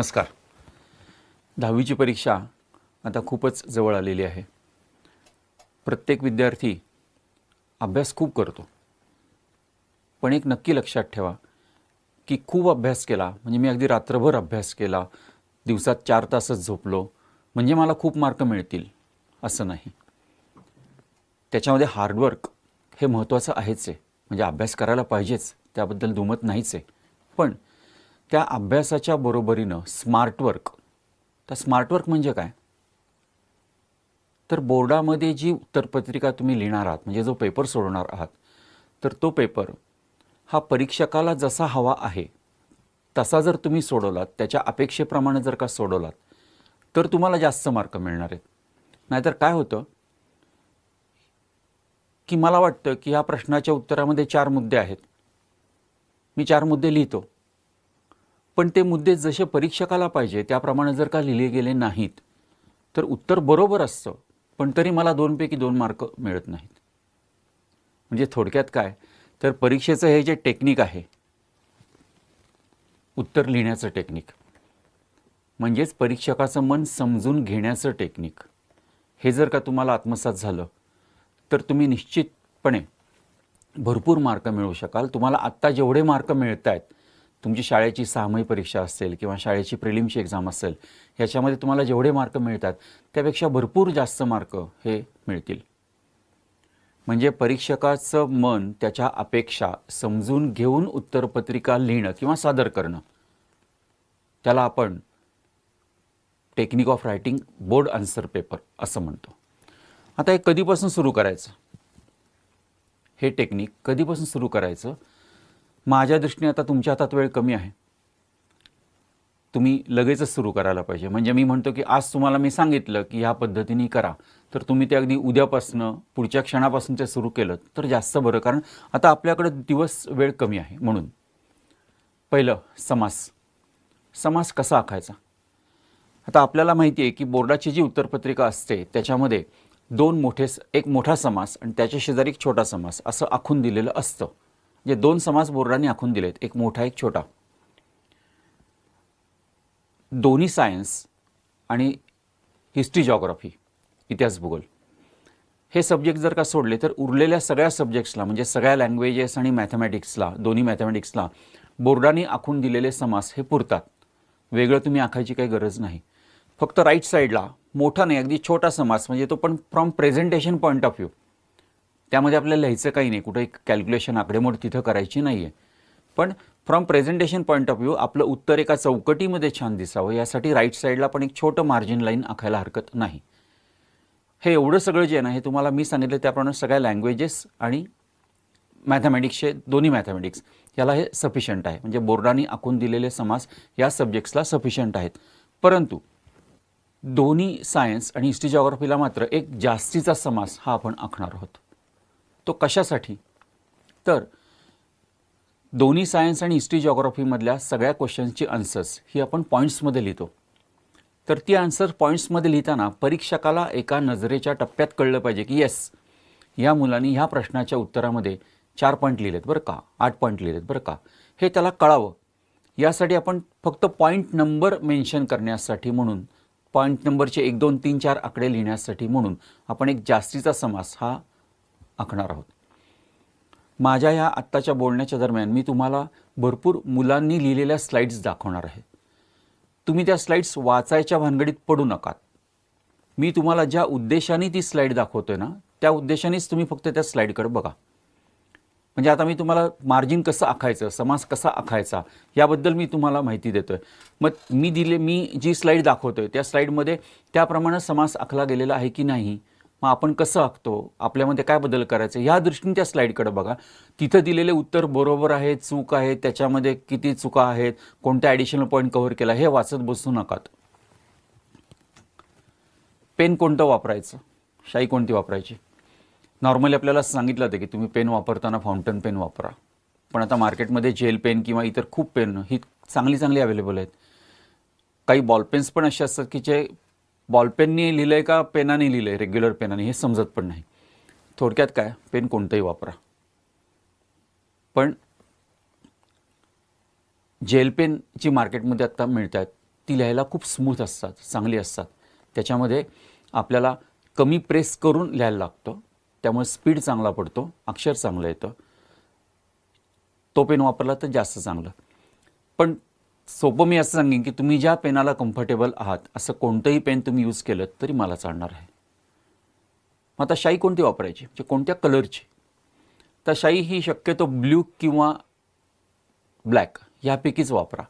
नमस्कार. दहावीची परीक्षा आता खूपच जवळ आलेली आहे. प्रत्येक विद्यार्थी अभ्यास खूप करतो. पण एक नक्की लक्षात ठेवा की खूप अभ्यास केला म्हणजे मी अगदी रात्रभर अभ्यास केला दिवसात चार तासच झोपलो म्हणजे मला खूप मार्क मिळतील असं नाही. त्याच्यामध्ये हार्डवर्क हे महत्त्वाचं आहेच आहे. म्हणजे अभ्यास करायला पाहिजेच त्याबद्दल दुमत नाहीच आहे. पण त्या अभ्यासाच्या बरोबरीनं स्मार्टवर्क तर स्मार्टवर्क म्हणजे काय? तर बोर्डामध्ये जी उत्तरपत्रिका तुम्ही लिहिणार आहात म्हणजे जो पेपर सोडवणार आहात तर तो पेपर हा परीक्षकाला जसा हवा आहे तसा जर तुम्ही सोडवलात त्याच्या अपेक्षेप्रमाणे जर का सोडवलात तर तुम्हाला जास्त मार्क मिळणार आहेत. नाहीतर काय होतं? की मला वाटतं की ह्या प्रश्नाच्या उत्तरामध्ये चार मुद्दे आहेत. मी चार मुद्दे लिहितो. पण ते मुद्दे जसे परीक्षकाला पाहिजे त्याप्रमाणे जर का लिहिले गेले नाहीत तर उत्तर बरोबर असतं पण तरी मला दोनपैकी दोन मार्क मिळत नाहीत. म्हणजे थोडक्यात काय? तर परीक्षेचं हे जे टेक्निक आहे उत्तर लिहिण्याचं टेक्निक म्हणजेच परीक्षकाचं मन समजून घेण्याचं टेक्निक हे जर का तुम्हाला आत्मसात झालं तर तुम्ही निश्चितपणे भरपूर मार्क मिळवू शकाल. तुम्हाला आत्ता जेवढे मार्क मिळत आहेत तुमची शाळेची सहामाही परीक्षा असेल किंवा शाळेची प्रिलिमची एक्झाम असेल ह्याच्यामध्ये तुम्हाला जेवढे मार्क मिळतात त्यापेक्षा भरपूर जास्त मार्क हे मिळतील. म्हणजे परीक्षकाचं मन त्याच्या अपेक्षा समजून घेऊन उत्तरपत्रिका लिहिणं किंवा सादर करणं त्याला आपण technique of writing board answer paper असं म्हणतो. आता हे कधीपासून सुरू करायचं? हे टेक्निक कधीपासून सुरू करायचं? माझ्या दृष्टीने आता तुमच्या हातात वेळ कमी आहे. तुम्ही लगेचच सुरू करायला पाहिजे. म्हणजे मी म्हणतो की आज तुम्हाला मी सांगितलं की ह्या पद्धतीने करा. तर तुम्ही ते अगदी उद्यापासनं पुढच्या क्षणापासून ते सुरू केलं तर जास्त बरं. कारण आता आपल्याकडे दिवस वेळ कमी आहे म्हणून. पहिलं समास. समास कसा आखायचा? आता आपल्याला माहिती आहे की बोर्डाची जी उत्तरपत्रिका असते त्याच्यामध्ये दोन मोठे स- एक मोठा समास आणि त्याच्या शेजारी एक छोटा समास असं आखून दिलेलं असतं. म्हणजे दोन समास बोर्डांनी आखून दिलेत एक मोठा एक छोटा. दोन्ही सायन्स आणि हिस्ट्री जॉग्राफी इतिहास भूगोल. हे सब्जेक्ट जर का सोडले तर उरलेल्या सगळ्या सब्जेक्ट्सला म्हणजे सगळ्या लँग्वेजेस आणि मॅथमॅटिक्सला दोन्ही मॅथमॅटिक्सला बोर्डाने आखून दिलेले समास हे पुरतात. वेगळं तुम्ही आखायची काही गरज नाही. फक्त राईट साईडला मोठा नाही अगदी छोटा समास म्हणजे तो पण from presentation point of view त्यामध्ये आपल्याला लिहायचं काही नाही. कुठं एक कॅल्क्युलेशन आकडेमोड तिथं करायची नाही आहे पण from presentation point of view आपलं उत्तर एका चौकटीमध्ये छान दिसावं. यासाठी राईट साईडला पण एक छोटं मार्जिन लाईन आखायला हरकत नाही. हे एवढं सगळं जे आहे ना हे तुम्हाला मी सांगितलं त्याप्रमाणे सगळ्या लँग्वेजेस आणि मॅथमॅटिक्सचे दोन्ही मॅथमॅटिक्स याला हे सफिशियंट आहे. म्हणजे बोर्डाने आखून दिलेले समास या सब्जेक्ट्सला सफिशियंट आहेत. परंतु दोन्ही सायन्स आणि हिस्ट्री जॉग्राफीला मात्र एक जास्तीचा समास हा आपण आखणार आहोत. तो कशासाठी? तर दोन्ही सायन्स आणि हिस्ट्री जॉग्रॉफीमधल्या सगळ्या क्वेश्चन्सची आन्सर्स ही आपण पॉईंट्समध्ये लिहितो. तर ती आन्सर पॉईंट्समध्ये लिहिताना परीक्षकाला एका नजरेच्या टप्प्यात कळलं पाहिजे की येस या मुलांनी ह्या प्रश्नाच्या उत्तरामध्ये चार पॉईंट लिहिलेत बरं का आठ पॉईंट लिहिलेत बरं का. हे त्याला कळावं. यासाठी आपण फक्त पॉईंट नंबर मेन्शन करण्यासाठी म्हणून पॉईंट नंबरचे एक दोन तीन चार आकडे लिहिण्यासाठी म्हणून आपण एक जास्तीचा समास हा आखणार आहोत. माझ्या ह्या आत्ताच्या बोलण्याच्या दरम्यान मी तुम्हाला भरपूर मुलांनी लिहिलेल्या स्लाईड्स दाखवणार आहे. तुम्ही त्या स्लाईड्स वाचायच्या भानगडीत पडू नकात. मी तुम्हाला ज्या उद्देशाने ती स्लाईड दाखवतोय ना त्या उद्देशानेच तुम्ही फक्त त्या स्लाईडकडे बघा. म्हणजे आता मी तुम्हाला मार्जिन कसं आखायचं समास कसा आखायचा याबद्दल मी तुम्हाला माहिती देतोय. मग मी दिले मी जी स्लाईड दाखवतोय त्या स्लाईडमध्ये त्याप्रमाणे समास आखला गेलेला आहे की नाही मग आपण कसं आखतो आपल्यामध्ये काय बदल करायचे? ह्या दृष्टीने त्या स्लाईडकडे बघा. तिथं दिलेले उत्तर बरोबर आहे चूक आहे त्याच्यामध्ये किती चुका आहेत कोणत्या ॲडिशनल पॉईंट कव्हर केला हे वाचत बसू नकात. पेन कोणतं वापरायचं? शाई कोणती वापरायची? नॉर्मली आपल्याला सांगितलं होतं की तुम्ही पेन वापरताना फाउंटन पेन वापरा. पण आता मार्केटमध्ये जेल पेन किंवा इतर खूप पेन ही चांगली चांगली अवेलेबल आहेत. काही बॉलपेन्स पण असे असतात की जे बॉलपेनने लिहिलं आहे का पेनाने लिहिलं आहे रेग्युलर पेनाने. हे समजत पण नाही. थोडक्यात काय? पेन कोणतंही वापरा. पण जेल पेन जी मार्केटमध्ये आत्ता मिळत आहेत ती लिहायला खूप स्मूथ असतात चांगली असतात. त्याच्यामध्ये आपल्याला कमी प्रेस करून लिहायला लागतं. त्यामुळे स्पीड चांगला पडतो अक्षर चांगलं येतं. तो पेन वापरला तर जास्त चांगलं. पण सोपं मी असं सांगेन की तुम्ही ज्या पेनाला कम्फर्टेबल आहात असं कोणतंही पेन तुम्ही यूज केलं तरी मला चालणार आहे. मग आता शाई कोणती वापरायची? म्हणजे कोणत्या कलरची तर शाई ही शक्यतो ब्ल्यू किंवा ब्लॅक ह्यापैकीच वापरा.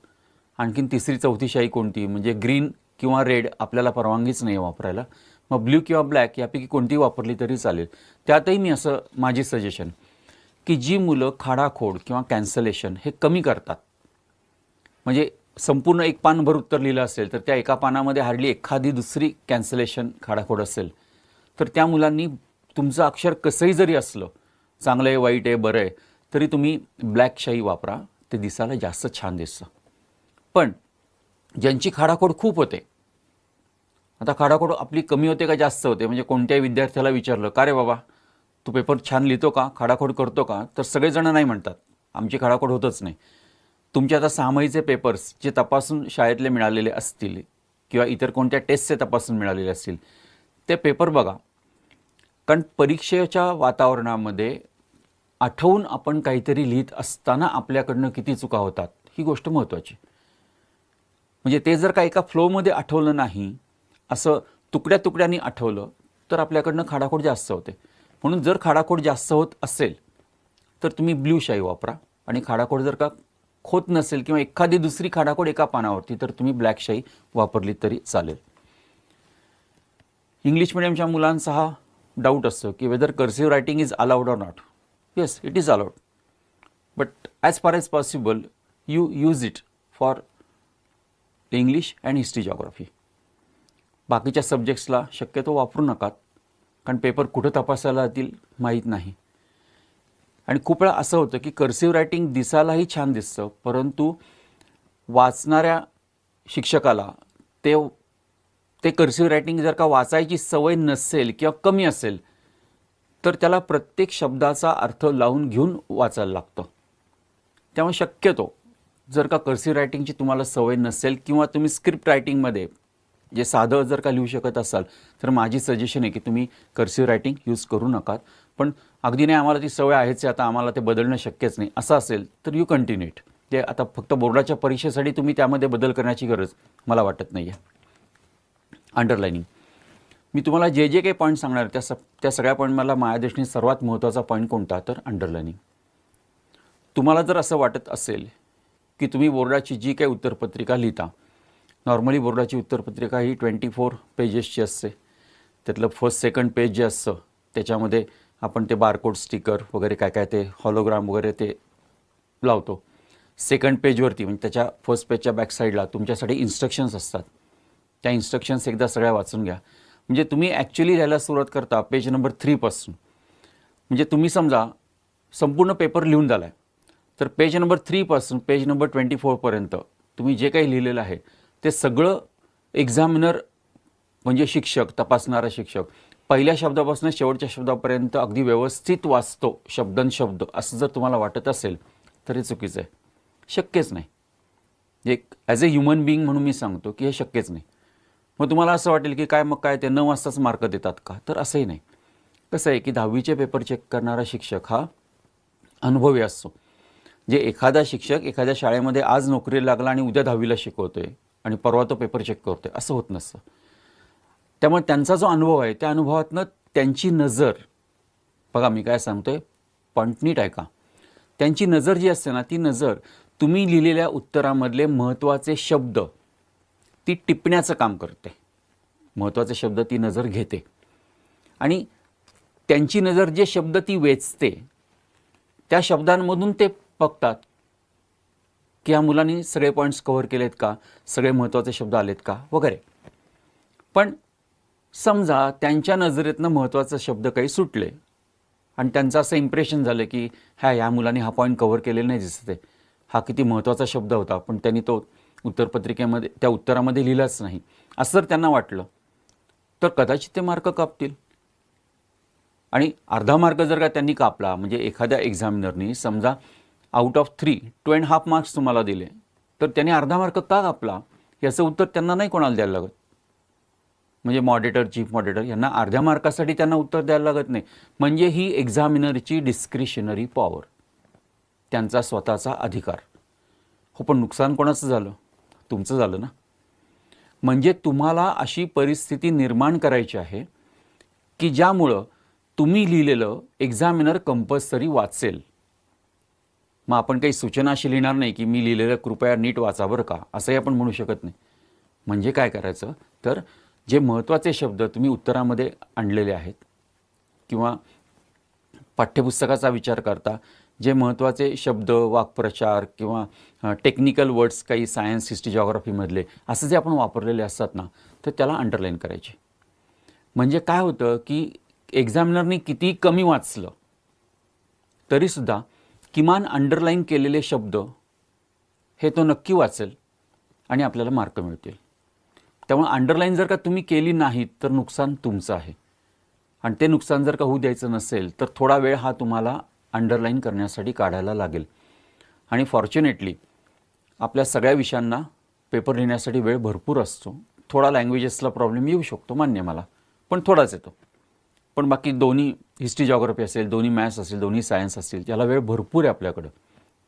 आणखीन तिसरी चौथी शाई कोणती? म्हणजे ग्रीन किंवा रेड आपल्याला परवानगीच नाही आहे वापरायला. मग ब्ल्यू किंवा ब्लॅक यापैकी कोणती वापरली तरी चालेल. त्यातही मी असं माझी सजेशन की जी मुलं खाडाखोड किंवा कॅन्सलेशन हे कमी करतात. म्हणजे संपूर्ण एक पानभर उत्तर लिहिलं असेल तर त्या एका पानामध्ये हार्डली एखादी दुसरी कॅन्सलेशन खाडाखोड असेल. तर त्या मुलांनी तुमचं अक्षर कसंही जरी असलं चांगलं आहे वाईट आहे बरं आहे तरी तुम्ही ब्लॅक शाई वापरा ते दिसायला जास्त छान दिसतं. पण ज्यांची खाडाखोड खूप होते आता खाडाखोड आपली कमी होते का जास्त होते? म्हणजे कोणत्याही विद्यार्थ्याला विचारलं का रे बाबा तू पेपर छान लिहितो का? खाडाखोड करतो का? तर सगळेजण नाही म्हणतात. आमची खाडाखोड होतच नाही. तुमचे आता सहामाहीचे पेपर्स जे तपासून शाळेतले मिळालेले असतील किंवा इतर कोणत्या टेस्टचे तपासून मिळालेले असतील ते पेपर बघा. कारण परीक्षेच्या वातावरणामध्ये आठवून आपण काहीतरी लिहित असताना आपल्याकडनं किती चुका होतात ही गोष्ट महत्त्वाची म्हणजे ते जर का एका फ्लोमध्ये आठवलं नाही असं तुकड्या तुकड्यांनी आठवलं तर आपल्याकडनं खाडाखोड जास्त होते. म्हणून जर खाडाखोड जास्त होत असेल तर तुम्ही ब्ल्यू शाई वापरा आणि खाडाखोड जर का होत नसेल किंवा एखादी दुसरी खाडाखोड एका पानावरती तर तुम्ही ब्लॅक शाई वापरली तरी चालेल. इंग्लिश मिडियमच्या मुलांचा हा डाऊट असतो की whether cursive writing is allowed or not yes it is allowed but as far as possible you use it for English and history geography बाकीच्या सब्जेक्ट्सला शक्यतो वापरू नकात कारण पेपर कुठं तपासायला जातील माहीत नाही. आणि खूप वेळा असं होतं की कर्सिव्ह रायटिंग दिसायलाही छान दिसतं परंतु वाचणाऱ्या शिक्षकाला ते ते कर्सिव्ह रायटिंग जर का वाचायची सवय नसेल किंवा कमी असेल तर त्याला प्रत्येक शब्दाचा अर्थ लावून घेऊन वाचायला लागतं. त्यामुळे शक्यतो जर का कर्सिव्ह रायटिंगची तुम्हाला सवय नसेल किंवा तुम्ही स्क्रिप्ट रायटिंगमध्ये जे साधं जर का लिहू शकत असाल तर माझी सजेशन आहे की तुम्ही कर्सिव्ह रायटिंग यूज करू नका. पण अगदी नाही आम्हाला ती सवय आहेच आता आम्हाला ते बदलणं शक्यच नाही. असं असेल तर यू कंटिन्यूट ते आता फक्त बोर्डाच्या परीक्षेसाठी तुम्ही त्यामध्ये बदल करण्याची गरज मला वाटत नाही आहे अंडरलाइनिंग मी तुम्हाला जे जे काही पॉईंट सांगणार त्या स त्या सगळ्या पॉईंट मला मायादृष्टीने सर्वात महत्त्वाचा पॉईंट कोणता तर अंडरलाइनिंग तुम्हाला जर असं वाटत असेल की तुम्ही बोर्डाची जी काही उत्तरपत्रिका लिहिता नॉर्मली बोर्डाची उत्तरपत्रिका ही ट्वेंटी फोर पेजेसची असते. त्यातलं फर्स्ट सेकंड पेज जे असतं त्याच्यामध्ये आपण ते बारकोड स्टिकर वगैरे काय काय ते हॉलोग्राम वगैरे ते लावतो. सेकंड पेजवरती म्हणजे त्याच्या फर्स्ट पेजच्या बॅकसाईडला तुमच्यासाठी इन्स्ट्रक्शन्स असतात. त्या इन्स्ट्रक्शन्स एकदा सगळ्या वाचून घ्या. म्हणजे तुम्ही ॲक्च्युली लिहायला सुरुवात करता पेज नंबर थ्रीपासून म्हणजे तुम्ही समजा संपूर्ण पेपर लिहून झाला आहे तर पेज नंबर थ्रीपासून पेज नंबर ट्वेंटी फोरपर्यंत तुम्ही जे काही लिहिलेलं आहे ते सगळं एक्झामिनर म्हणजे शिक्षक तपासणारा शिक्षक पहिल्या शब्दापासून शेवटच्या शब्दापर्यंत अगदी व्यवस्थित वाचतो शब्दन शब्द. असं जर तुम्हाला वाटत असेल तर हे चुकीचं आहे. शक्यच नाही. एक ॲज अ ह्युमन बिईंग म्हणून मी सांगतो की हे शक्यच नाही. मग तुम्हाला असं वाटेल की काय मग काय ते न वाजताच मार्क देतात का? तर असंही नाही. कसं आहे की दहावीचे पेपर चेक करणारा शिक्षक हा अनुभवी असतो. जे एखादा शिक्षक एखाद्या शाळेमध्ये आज नोकरीला लागला आणि उद्या दहावीला शिकवतोय आणि परवा तो पेपर चेक करतोय. असं होत नसतं. त्यामुळे त्यांचा जो अनुभव आहे त्या अनुभवातनं त्यांची नजर बघा मी काय सांगतोय पॉईंट नीट ऐका त्यांची नजर जी असते ना ती नजर तुम्ही लिहिलेल्या उत्तरामधले महत्त्वाचे शब्द ती टिपण्याचं काम करते. महत्त्वाचे शब्द ती नजर घेते. आणि त्यांची नजर जे शब्द ती वेचते त्या शब्दांमधून ते बघतात की या मुलांनी सगळे पॉईंट्स कव्हर केलेत का? सगळे महत्त्वाचे शब्द आलेत का? वगैरे. पण समजा त्यांच्या नजरेतनं महत्त्वाचा शब्द काही सुटले आणि त्यांचं असं इम्प्रेशन झालं की ह्या ह्या मुलांनी हा पॉईंट कव्हर केलेला नाही दिसत आहे. हा किती महत्त्वाचा शब्द होता. पण त्यांनी तो उत्तरपत्रिकेमध्ये त्या उत्तरामध्ये लिहिलाच नाही. असं जर त्यांना वाटलं तर कदाचित ते मार्क कापतील. आणि अर्धा मार्क जर का त्यांनी कापला म्हणजे एखाद्या एक्झामिनरनी समजा out of three two and half marks तुम्हाला दिले तर त्यांनी अर्धा मार्क का कापला? याचं उत्तर त्यांना नाही कोणाला द्यायला लागत. म्हणजे मॉडेटर चीफ मॉडिटर यांना अर्ध्या मार्कासाठी त्यांना उत्तर द्यायला लागत नाही. म्हणजे ही एक्झामिनरची डिस्क्रिशनरी पॉवर त्यांचा स्वतःचा अधिकार. हो पण नुकसान कोणाचं झालं? तुमचं झालं ना? म्हणजे तुम्हाला अशी परिस्थिती निर्माण करायची आहे की ज्यामुळं तुम्ही लिहिलेलं एक्झामिनर कंपल्सरी वाचेल. मग आपण काही सूचना अशी लिहिणार नाही की मी लिहिलेलं कृपया नीट वाचा बरं का? असंही आपण म्हणू शकत नाही. म्हणजे काय करायचं? तर जे महत्त्वाचे शब्द तुम्ही उत्तरामध्ये आणलेले आहेत किंवा पाठ्यपुस्तकाचा विचार करता जे महत्त्वाचे शब्द वाक्प्रचार किंवा टेक्निकल वर्ड्स काही सायन्स हिस्ट्री जॉग्राफीमधले असं जे आपण वापरलेले असतात ना तर त्याला अंडरलाईन करायचे. म्हणजे काय होतं की एक्झामिनरनी किती कमी वाचलं तरीसुद्धा किमान अंडरलाईन केलेले शब्द हे तो नक्की वाचेल आणि आपल्याला मार्क मिळतील. त्यामुळे अंडरलाईन जर का तुम्ही केली नाही तर नुकसान तुमचं आहे. आणि ते नुकसान जर का होऊ द्यायचं नसेल तर थोडा वेळ हा तुम्हाला अंडरलाईन करण्यासाठी काढायला लागेल. आणि फॉर्च्युनेटली आपल्या सगळ्या विषयांना पेपर लिहिण्यासाठी वेळ भरपूर असतो. थोडा लँग्वेजेसला प्रॉब्लेम येऊ शकतो मान्य मला. पण थोडाच येतो. पण बाकी दोन्ही हिस्ट्री जॉग्रफी असेल दोन्ही मॅथ्स असेल दोन्ही सायन्स असतील त्याला वेळ भरपूर आहे आपल्याकडं.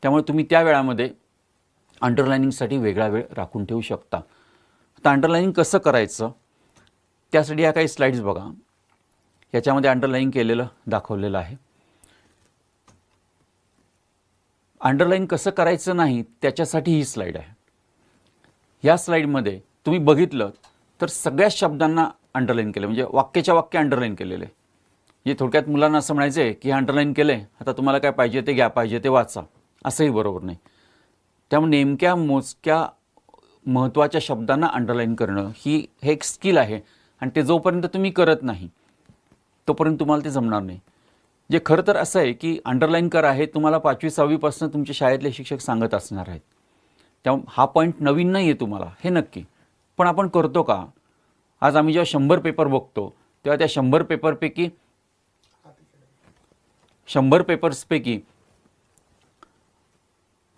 त्यामुळे तुम्ही त्या वेळामध्ये अंडरलायनिंगसाठी वेगळा वेळ राखून ठेवू शकता. तर अंडरलाईनिंग कसं करायचं त्यासाठी या काही स्लाईड्स बघा. याच्यामध्ये अंडरलाईन केलेलं दाखवलेलं आहे. अंडरलाईन कसं करायचं नाही त्याच्यासाठी ही स्लाईड आहे. या स्लाईडमध्ये तुम्ही बघितलं तर सगळ्या शब्दांना अंडरलाईन केलं म्हणजे वाक्याच्या वाक्य अंडरलाईन केलेले. म्हणजे थोडक्यात मुलांना असं म्हणायचं आहे की हे अंडरलाईन केलं आहे आता तुम्हाला काय पाहिजे ते घ्या पाहिजे ते वाचा. असंही बरोबर नाही. त्यामुळे नेमक्या मोजक्या महत्त्वाच्या शब्दांना अंडरलाईन करणं ही हे एक स्किल आहे. आणि ते जोपर्यंत तुम्ही करत नाही तोपर्यंत तुम्हाला ते जमणार नाही. जे खरं तर असं आहे की अंडरलाईन करा हे तुम्हाला पाचवी सहावीपासून तुमच्या शाळेतले शिक्षक सांगत असणार आहेत. त्यामुळे हा पॉईंट नवीन नाही आहे तुम्हाला हे नक्की. पण आपण करतो का? आज आम्ही जेव्हा शंभर पेपर बघतो तेव्हा त्या शंभर पेपरपैकी शंभर पेपर्सपैकी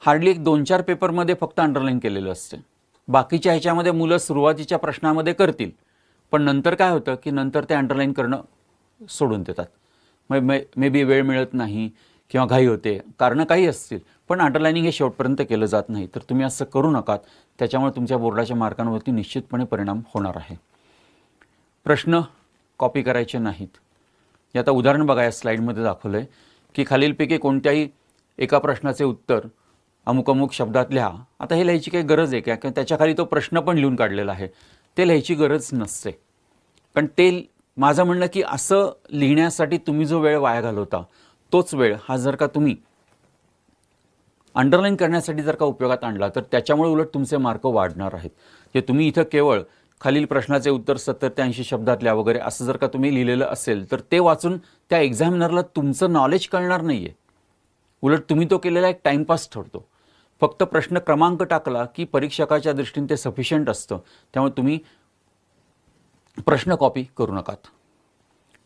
हार्डली एक दोन चार पेपरमध्ये फक्त अंडरलाईन केलेलं असते. बाकीच्या ह्याच्यामध्ये मुलं सुरुवातीच्या प्रश्नामध्ये करतील. पण नंतर काय होतं की नंतर ते अंडरलाईन करणं सोडून देतात. मग मे मे बी वेळ मिळत नाही किंवा घाई होते. कारणं काही असतील. पण अंडरलाईनिंग हे शेवटपर्यंत केलं जात नाही. तर तुम्ही असं करू नकात. त्याच्यामुळे तुमच्या बोर्डाच्या मार्कांवरती निश्चितपणे परिणाम होणार आहे. प्रश्न कॉपी करायचे नाहीत. हे आता उदाहरण बघा या स्लाईडमध्ये दाखवलं आहे की खालीलपैकी कोणत्याही एका प्रश्नाचे उत्तर अमुक अमुक शब्दात लिहा. आता हे लिहायची काही गरज आहे का? किंवा त्याच्याखाली तो प्रश्न पण लिहून काढलेला आहे. ते लिहायची गरज नसते. पण ते माझं म्हणणं की असं लिहिण्यासाठी तुम्ही जो वेळ वाया घालवता तोच वेळ हा जर का तुम्ही अंडरलाईन करण्यासाठी जर का उपयोगात आणला तर त्याच्यामुळे उलट तुमचे मार्क वाढणार आहेत. जे तुम्ही इथं केवळ खालील प्रश्नाचे उत्तर सत्तर ते ऐंशी शब्दातल्या वगैरे असं जर का तुम्ही लिहिलेलं असेल तर ते वाचून त्या एक्झामिनरला तुमचं नॉलेज कळणार नाही आहे उलट तुम्ही तो केलेला एक टाईमपास ठरतो. फक्त प्रश्न क्रमांक टाकला की परीक्षकाच्या दृष्टीने ते सफिशियंट असतं. त्यामुळे तुम्ही प्रश्न कॉपी करू नकात.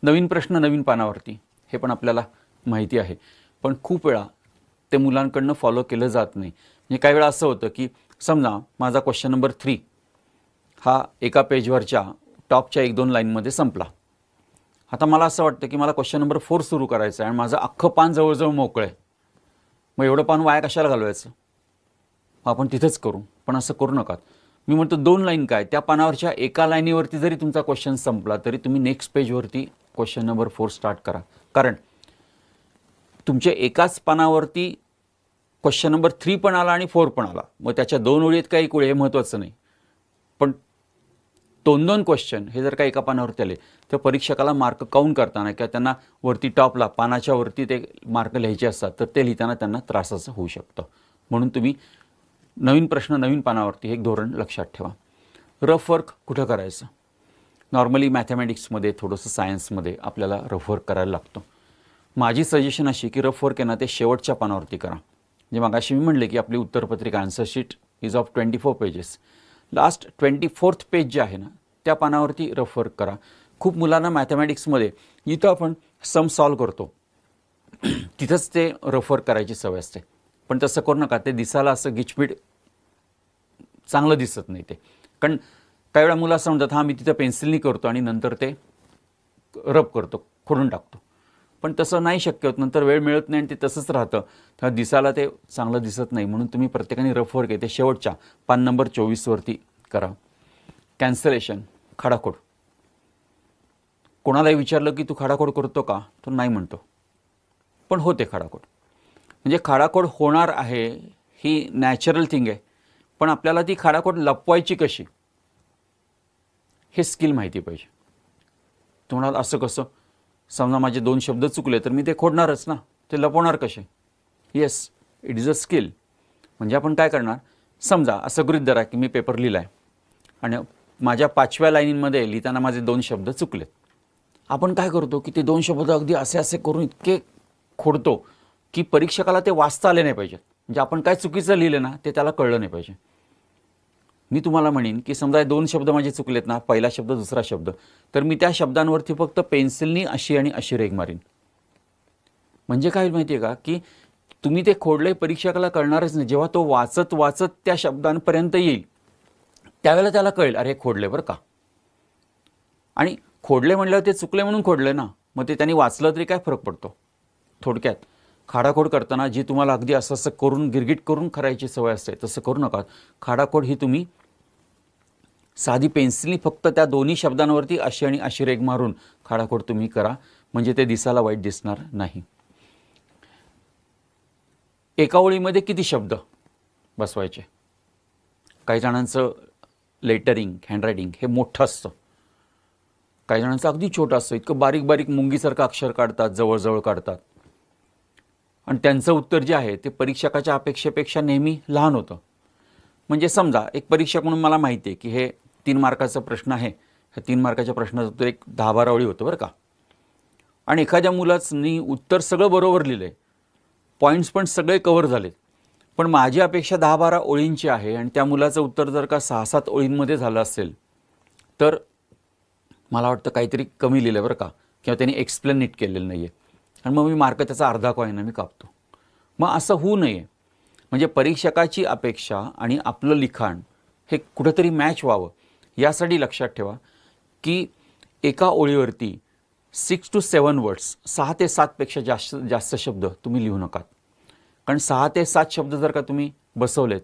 नवीन प्रश्न नवीन पानावरती. हे पण आपल्याला माहिती आहे. पण खूप वेळा ते मुलांकडनं फॉलो केलं जात नाही. म्हणजे काही वेळा असं होतं की समजा माझा क्वेश्चन नंबर थ्री हा एका पेजवरच्या टॉपच्या एक दोन लाईनमध्ये संपला. आता मला असं वाटतं की मला क्वेश्चन नंबर फोर सुरू करायचं आहे आणि माझं अख्खं पान जवळजवळ मोकळं आहे. मग एवढं पान वाया कशाला घालवायचं? आपण तिथंच करू. पण असं करू नका मी म्हणतो दोन लाईन काय? त्या पानावरच्या एका लाईनीवरती जरी तुमचा क्वेश्चन संपला तरी तुम्ही नेक्स्ट पेजवरती क्वेश्चन नंबर फोर स्टार्ट करा. कारण तुमच्या एकाच पानावरती क्वेश्चन नंबर थ्री पण आला आणि फोर पण आला. मग त्याच्या दोन ओळीत काही कुळे हे महत्त्वाचं नाही. पण दोन दोन क्वेश्चन हे जर का एका पानावरती आले तर परीक्षकाला मार्क काउंट करताना किंवा त्यांना वरती टॉपला पानाच्या वरती ते मार्क लिहायचे असतात तर ते लिहिताना त्यांना त्रासाचं होऊ शकतं. म्हणून तुम्ही नवीन प्रश्न नवीन पानावरती हे एक धोरण लक्षात ठेवा. रफ वर्क कुठं करायचं? नॉर्मली मॅथमॅटिक्समध्ये थोडंसं सायन्समध्ये आपल्याला रफ वर्क करायला लागतो. माझी सजेशन अशी की रफ वर्क आहे ना ते शेवटच्या पानावरती करा. म्हणजे मागाशी मी म्हणले की आपली उत्तरपत्रिका answer sheet is of twenty four pages last twenty fourth page जे आहे ना त्या पानावरती रफ वर्क करा. खूप मुलांना मॅथमॅटिक्समध्ये इथं आपण सम सॉल्व करतो. तिथंच ते रफ वर्क करायची सवय असते. पण तसं करू नका ते दिसायला असं गिचपीट चांगलं दिसत नाही ते. कारण काही वेळा मुलं असं म्हणतात हां मी तिथं पेन्सिलनी करतो आणि नंतर ते रब करतो खोडून टाकतो. पण तसं नाही शक्य होत. नंतर वेळ मिळत नाही आणि ते तसंच राहतं. तर दिसायला ते चांगलं दिसत नाही. म्हणून तुम्ही प्रत्येकाने रफ वर्क ते शेवटच्या पान नंबर चोवीसवरती करा. कॅन्सलेशन खाडाखोड. कोणालाही विचारलं की तू खाडाखोड करतो का? तो नाही म्हणतो. पण होते खाडाखोड. म्हणजे खाडाखोड होणार आहे ही नॅचरल थिंग आहे. पण आपल्याला ती खाडाखोड लपवायची कशी? हे स्किल माहिती पाहिजे. तुम्हाला असं कसं? समजा माझे दोन शब्द चुकले तर मी ते खोडणारच ना? ते लपवणार कसे? Yes it is a skill म्हणजे आपण काय करणार? समजा असं गृहीत धरा की मी पेपर लिहिला आहे आणि माझ्या पाचव्या लाईनींमध्ये लिहिताना माझे दोन शब्द चुकलेत. आपण काय करतो की ते दोन शब्द अगदी असे असे करून इतके खोडतो की परीक्षकाला ते वाचता आले नाही पाहिजेत. म्हणजे आपण काय चुकीचं लिहिलं ना ते त्याला कळलं नाही पाहिजे. मी तुम्हाला म्हणेन की समजा दोन शब्द माझे चुकलेत ना पहिला शब्द दुसरा शब्द तर मी त्या शब्दांवरती फक्त पेन्सिलनी अशी आणि अशी रेग मारीन. म्हणजे काय माहिती आहे का की तुम्ही ते खोडले परीक्षकाला कळणारच नाही. जेव्हा तो वाचत वाचत त्या शब्दांपर्यंत येईल त्यावेळेला त्याला कळेल अरे खोडले बरं का. आणि खोडले म्हणल्यावर ते चुकले म्हणून खोडले ना मग ते त्यांनी वाचलं तरी काय फरक पडतो? थोडक्यात. खाडाखोड करताना जी तुम्हाला अगदी असं असं करून गिरगिट करून करायची सवय असते तसं करू नका. खाडाखोड ही तुम्ही साधी पेन्सिलनी फक्त त्या दोन्ही शब्दांवरती अशी आणि अशी रेग मारून खाडाखोड तुम्ही करा म्हणजे ते दिसायला वाईट दिसणार नाही. एका ओळीमध्ये किती शब्द बसवायचे? काही जणांचं लेटरिंग हँडरायटिंग हे मोठं असतं. काही जणांचं अगदी छोटं असतं. इतकं बारीक बारीक मुंगीसारखं अक्षर काढतात जवळजवळ काढतात. आणि त्यांचं उत्तर जे आहे ते परीक्षकाच्या अपेक्षेपेक्षा नेहमी लहान होतं. म्हणजे समजा एक परीक्षक म्हणून मला माहिती आहे की हे तीन मार्काचा प्रश्न आहे. ह्या तीन मार्काच्या प्रश्नाचं उत्तर एक दहा बारा ओळी होतं बरं का. आणि एखाद्या मुलाचनी उत्तर सगळं बरोबर लिहिलं आहे पॉईंट्स पण सगळे कवर झालेत. पण माझी अपेक्षा दहा बारा ओळींची आहे आणि त्या मुलाचं उत्तर जर का सहा सात ओळींमध्ये झालं असेल तर मला वाटतं काहीतरी कमी लिहिलं बरं का. किंवा त्यांनी एक्सप्लेन नीट केलेलं नाही आहे आणि मग मी मार्क त्याचा अर्धा कॉईन मी कापतो. मग असं होऊ नये. म्हणजे परीक्षकाची अपेक्षा आणि आपलं लिखाण हे कुठंतरी मॅच व्हावं. यासाठी लक्षात ठेवा की एका ओळीवरती सिक्स टू सेवन वर्ड्स सहा ते सातपेक्षा जास्त जास्त शब्द तुम्ही लिहू नकात. कारण सहा ते सात शब्द जर का तुम्ही बसवलेत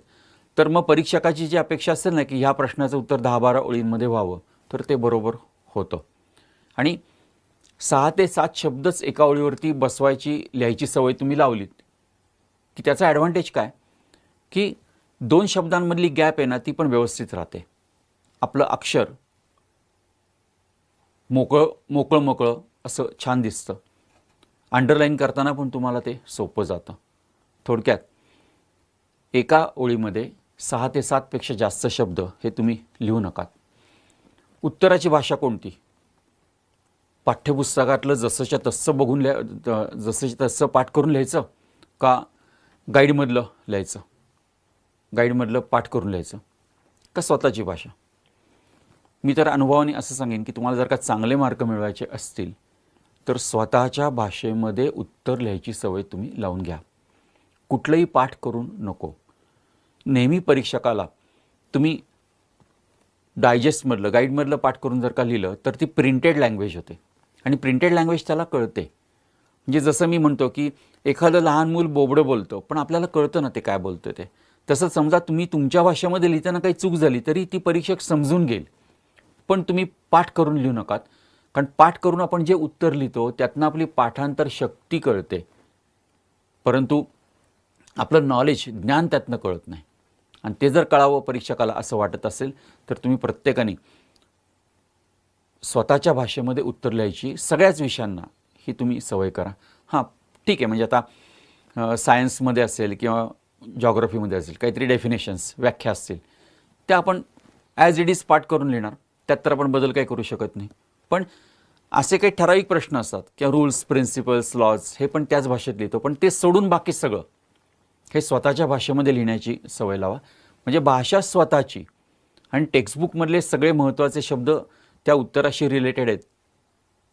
तर मग परीक्षकाची जी अपेक्षा असेल ना की ह्या प्रश्नाचं उत्तर दहा बारा ओळींमध्ये व्हावं तर ते बरोबर होतं. आणि सहा ते सात शब्दच एका ओळीवरती बसवायची लिहायची सवय तुम्ही लावलीत. की त्याचा ॲडव्हान्टेज काय? की दोन शब्दांमधली गॅप आहे ना ती पण व्यवस्थित राहते. आपलं अक्षर मोकळं मोकळं मोकळं असं छान दिसतं. अंडरलाईन करताना पण तुम्हाला ते सोपं जातं. थोडक्यात एका ओळीमध्ये सहा ते सातपेक्षा जास्त शब्द हे तुम्ही लिहू नकात. उत्तराची भाषा कोणती? पाठ्यपुस्तकातलं जसंच्या तसं बघून लिहा जसंच्या तसं पाठ करून लिहायचं का गाईडमधलं लिहायचं? गाईडमधलं पाठ करून लिहायचं. का स्वतःची भाषा? मी तर अनुभवाने असं सांगेन की तुम्हाला जर का चांगले मार्क मिळवायचे असतील तर स्वतःच्या भाषेमध्ये उत्तर लिहायची सवय तुम्ही लावून घ्या. कुठलंही पाठ करून नको. नेहमी परीक्षकाला तुम्ही डायजेस्टमधलं गाईडमधलं पाठ करून जर का लिहिलं तर ती प्रिंटेड लँग्वेज होते. आणि प्रिंटेड लँग्वेज त्याला कळते. म्हणजे जसं मी म्हणतो की एखादं लहान मूल बोबडं बोलतं पण आपल्याला कळतं ना ते काय बोलतं ते. तसं समजा तुम्ही तुमच्या भाषेमध्ये लिहिताना काही चूक झाली तरी ती परीक्षक समजून घेईल. पण तुम्ही पाठ करून लिहू नकात. कारण पाठ करून आपण जे उत्तर लिहितो त्यातनं आपली पाठांतर शक्ती कळते. परंतु आपलं नॉलेज ज्ञान त्यातनं कळत नाही. आणि ते जर कळावं परीक्षकाला असं वाटत असेल तर तुम्ही प्रत्येकाने स्वतःच्या भाषेमध्ये उत्तर लिहायची सगळ्याच विषयांना ही तुम्ही सवय करा. हां ठीक आहे. म्हणजे आता सायन्समध्ये असेल किंवा जॉग्रफीमध्ये असेल काहीतरी डेफिनेशन्स व्याख्या असतील त्या आपण ॲज इट इज पाठ करून लिहिणार. त्यात तर आपण बदल काही करू शकत नाही. पण असे काही ठराविक प्रश्न असतात किंवा रूल्स प्रिन्सिपल्स लॉज हे पण त्याच भाषेत लिहितो. पण ते सोडून बाकी सगळं हे स्वतःच्या भाषेमध्ये लिहिण्याची सवय लावा. म्हणजे भाषा स्वतःची आणि टेक्स्टबुकमधले सगळे महत्त्वाचे शब्द त्या उत्तराशी रिलेटेड आहेत.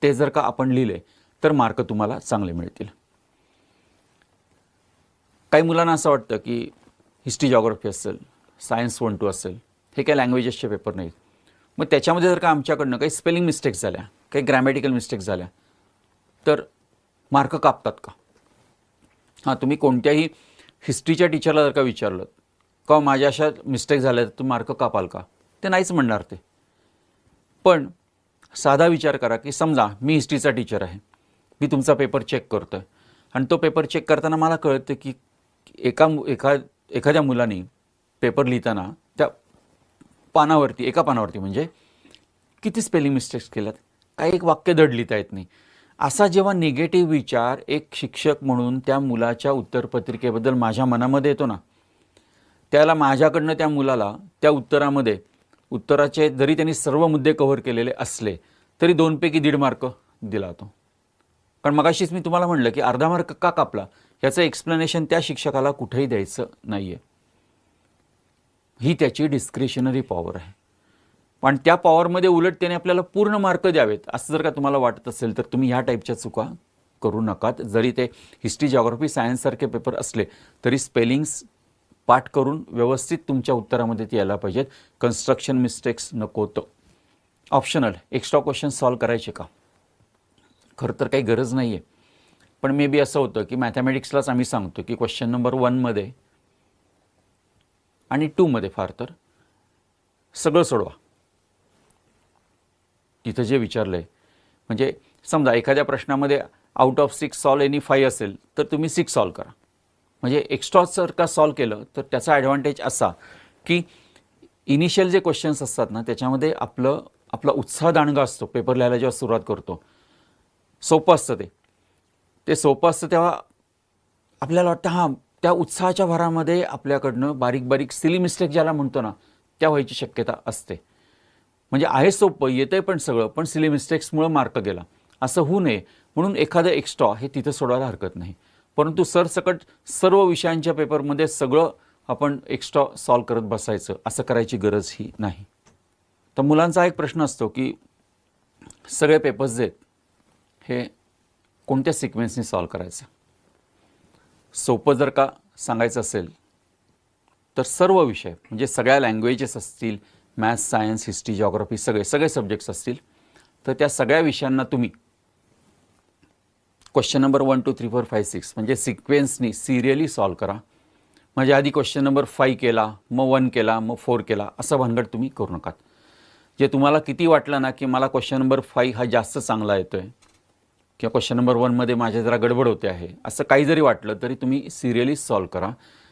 ते जर का आपण लिहिले तर मार्क तुम्हाला चांगले मिळतील. काही मुलांना असं वाटतं की हिस्ट्री जॉग्रफी असेल सायन्स वन टू असेल हे काही लँग्वेजेसचे पेपर नाहीत. मग त्याच्यामध्ये जर का आमच्याकडनं काही स्पेलिंग मिस्टेक्स झाल्या काही ग्रॅमॅटिकल मिस्टेक्स झाल्या तर मार्क कापतात का? हां तुम्ही कोणत्याही हिस्ट्रीच्या टीचरला जर का विचारलं का माझ्या अशा मिस्टेक झाल्या तर तुम्ही मार्क कापाल का? ते नाहीच म्हणणार ते. पण साधा विचार करा की समजा मी हिस्ट्रीचा टीचर आहे. मी तुमचा पेपर चेक करतो आहे आणि तो पेपर चेक करताना मला कळतं की एका एखा एखाद्या मुलाने पेपर लिहिताना त्या पानावरती एका पानावरती म्हणजे किती स्पेलिंग मिस्टेक्स केल्यात? काही एक वाक्य धड लिहिता येत नाही. असा जेव्हा निगेटिव्ह विचार एक शिक्षक म्हणून त्या मुलाच्या उत्तरपत्रिकेबद्दल माझ्या मनामध्ये येतो ना त्याला माझ्याकडनं त्या मुलाला त्या उत्तरामध्ये उत्तराचे जरी त्यांनी सर्व मुद्दे कव्हर केलेले असले तरी दोनपैकी दीड मार्क दिला होतो कारण मगाशीच मी तुम्हाला म्हणलं की अर्धा मार्क का कापला? याचं एक्सप्लेनेशन त्या शिक्षकाला कुठेही द्यायचं नाही आहे ही त्याची डिस्क्रिशनरी पॉवर आहे. पण त्या पॉवरमध्ये उलट त्याने आपल्याला पूर्ण मार्क द्यावेत असं जर का तुम्हाला वाटत असेल तर तुम्ही ह्या टाईपच्या चुका करू नकात. जरी ते हिस्ट्री जॉग्रफी सायन्ससारखे पेपर असले तरी स्पेलिंग्स पाठ करून व्यवस्थित तुमच्या उत्तरामध्ये ते यायला पाहिजेत. कन्स्ट्रक्शन मिस्टेक्स नको तर. ऑप्शनल एक्स्ट्रा क्वेश्चन सॉल्व करायचे का? खरं तर काही गरज नाही आहे पण मे बी असं होतं की मॅथमॅटिक्सलाच आम्ही सांगतो की क्वेश्चन नंबर वनमध्ये आणि टूमध्ये फार तर सगळं सोडवा. तिथं जे विचारलं आहे म्हणजे समजा एखाद्या प्रश्नामध्ये out of six solve any five असेल तर तुम्ही सिक्स सॉल्व करा. म्हणजे एक्स्ट्रा जर का सॉल्व केलं तर त्याचा ॲडव्हान्टेज असा की इनिशियल जे क्वेश्चन्स असतात ना त्याच्यामध्ये आपलं आपला उत्साह दांडगा असतो. पेपर लिहायला जेव्हा सुरुवात करतो सोपं असतं ते. ते सोपं असतं तेव्हा आपल्याला वाटतं हां त्या उत्साहाच्या भरामध्ये आपल्याकडनं बारीक बारीक सिली मिस्टेक ज्याला म्हणतो ना त्या व्हायची शक्यता असते. म्हणजे आहे सोपं येतं आहे पण सगळं पण सिली मिस्टेक्समुळं मार्क गेला. असं होऊ नये. म्हणून एखादं एक्स्ट्रा हे तिथं सोडवायला हरकत नाही. परंतु सरसकट सर्व विषयांच्या पेपरमध्ये सगळं आपण एक्स्ट्रा सॉल्व करत बसायचं असं करायची गरज ही नाही. तर मुलांचा एक प्रश्न असतो की सगळे पेपर्स जे आहेत हे कोणत्या सिक्वेन्सने सॉल्व करायचं? सोपं जर का सांगायचं असेल तर सर्व विषय म्हणजे सगळ्या लँग्वेजेस असतील मॅथ्स सायन्स हिस्ट्री जॉग्रफी सगळे सगळे सब्जेक्ट्स असतील तर त्या सगळ्या विषयांना तुम्ही question number one two three four five six म्हणजे सिक्वेन्सनी सिरियली सॉल्व करा. म्हणजे आधी क्वेश्चन नंबर फाय केला मग वन केला मग फोर केला असं भानगड तुम्ही करू नका जे तुम्हाला किती वाटलं ना की मला क्वेश्चन नंबर फाय हा जास्त चांगला येतो आहे किंवा क्वेश्चन नंबर वनमध्ये माझ्या जरा गडबड होते आहे असं काही जरी वाटलं तरी तुम्ही सिरियली सॉल्व करा.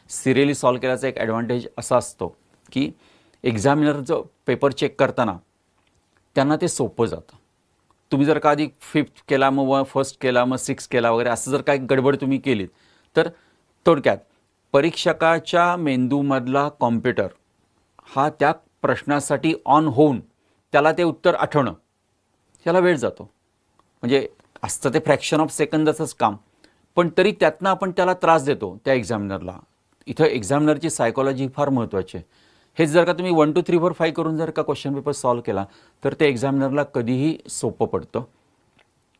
सिरियली सॉल्व केल्याचा एक ॲडव्हान्टेज असा असतो की एक्झामिनर जो पेपर चेक करताना त्यांना ते सोपं जातं. तुम्ही जर का आधी फिफ्थ केला मग व फर्स्ट केला मग सिक्स केला वगैरे असं जर काही गडबड तुम्ही केलीत तर थोडक्यात परीक्षकाच्या मेंदूमधला कॉम्प्युटर हा त्या प्रश्नासाठी ऑन होऊन त्याला ते उत्तर आठवणं त्याला वेळ जातो. म्हणजे असतं ते फ्रॅक्शन ऑफ सेकंदाचंच काम. पण तरी त्यातनं आपण त्याला त्रास देतो त्या एक्झामिनरला इथं एक्झामिनरची सायकॉलॉजी फार महत्त्वाची आहे. हेच जर का तुम्ही one two three four five करून जर का क्वेश्चन पेपर सॉल्व केला तर ते एक्झामिनरला कधीही सोपं पडतं.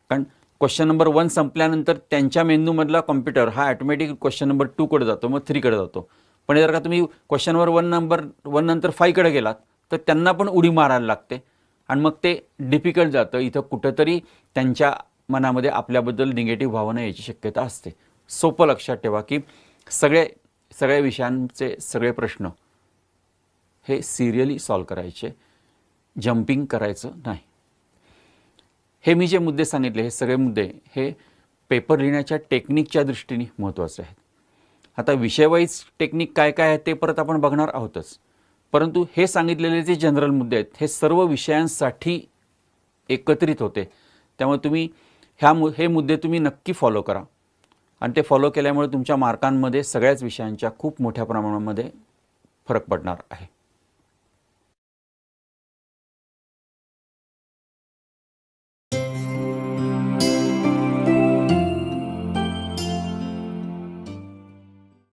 कारण क्वेश्चन नंबर वन संपल्यानंतर त्यांच्या मेंदूमधला कॉम्प्युटर हा ॲटोमॅटिक क्वेश्चन नंबर टूकडे जातो मग थ्रीकडे जातो. पण जर का तुम्ही question number one number one नंतर फायकडे गेलात तर त्यांना पण उडी मारायला लागते. आणि मग ते डिफिकल्ट जातं. इथं कुठंतरी त्यांच्या मनामध्ये आपल्याबद्दल निगेटिव्ह भावना यायची शक्यता असते. सोपं लक्षात ठेवा की सगळे सगळ्या विषयांचे सगळे प्रश्न हे सिरियली सॉल्व करायचे. जम्पिंग करायचं नाही. हे मी जे मुद्दे सांगितले हे सगळे मुद्दे हे पेपर लिहिण्याच्या टेक्निकच्या दृष्टीने महत्त्वाचे आहेत. आता विषयवाईज टेक्निक काय काय आहे ते परत आपण बघणार आहोतच. परंतु हे सांगितलेले जे जनरल मुद्दे आहेत हे सर्व विषयांसाठी एकत्रित होते. त्यामुळे तुम्ही ह्या मु हे मुद्दे तुम्ही नक्की फॉलो करा. आणि ते फॉलो केल्यामुळे तुमच्या मार्कांमध्ये सगळ्याच विषयांच्या खूप मोठ्या प्रमाणामध्ये फरक पडणार आहे.